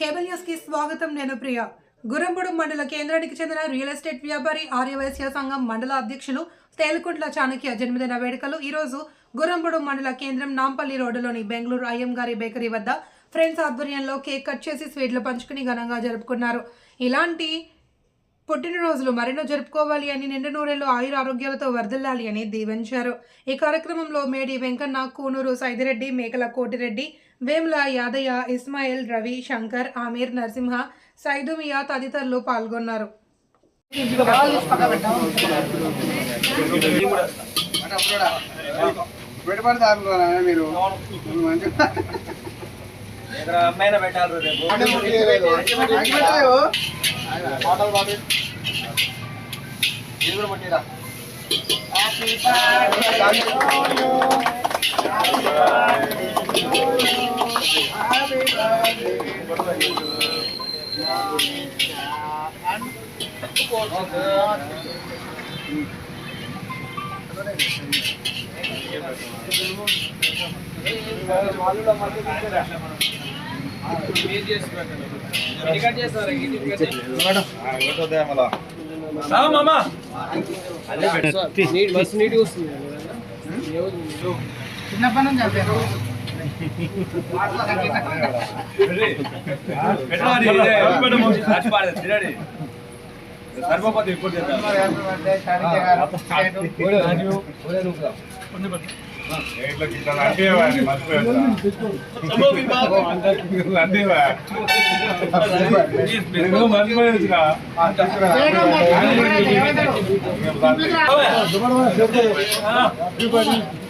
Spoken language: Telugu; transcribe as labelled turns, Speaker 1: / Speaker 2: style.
Speaker 1: కేబుల్ న్యూస్కి స్వాగతం నేను ప్రియ. గురంబుడు మండల కేంద్రానికి చెందిన రియల్ ఎస్టేట్ వ్యాపారి ఆర్యవైశ్య సంఘం మండల అధ్యక్షులు తేలుకుంట్ల చాణక్య జన్మదిన వేడుకలు ఈరోజు గురంబుడు మండల కేంద్రం నాంపల్లి రోడ్డులోని బెంగళూరు అయ్యంగారి బేకరీ వద్ద ఫ్రెండ్స్ ఆధ్వర్యంలో కేక్ కట్ చేసి స్వీట్లు పంచుకుని ఘనంగా జరుపుకున్నారు. ఇలాంటి పుట్టినరోజులు మరెన్నో జరుపుకోవాలి అని నిండు నూరేళ్ళు ఆయుర ఆరోగ్యాలతో వర్ధిల్లాలి అని దీవించారు. ఈ కార్యక్రమంలో మేడి వెంకన్న కూనూరు సైదిరెడ్డి మేకల కోటిరెడ్డి వేముల యాదయ్య ఇస్మాయిల్ రవి శంకర్ ఆమీర్ నరసింహ సైదుమియా తదితరులు పాల్గొన్నారు.
Speaker 2: మీరు
Speaker 3: అమ్మాయిన పెట్టాలి రేపు
Speaker 4: బర్త్డే
Speaker 2: వెంకన్న బర్త్డేనా బెటర్ కదా. మోక్షిత్ గారు వేస్తాడుగా సర్వపతి వేడుకల్లో పాల్గొన్న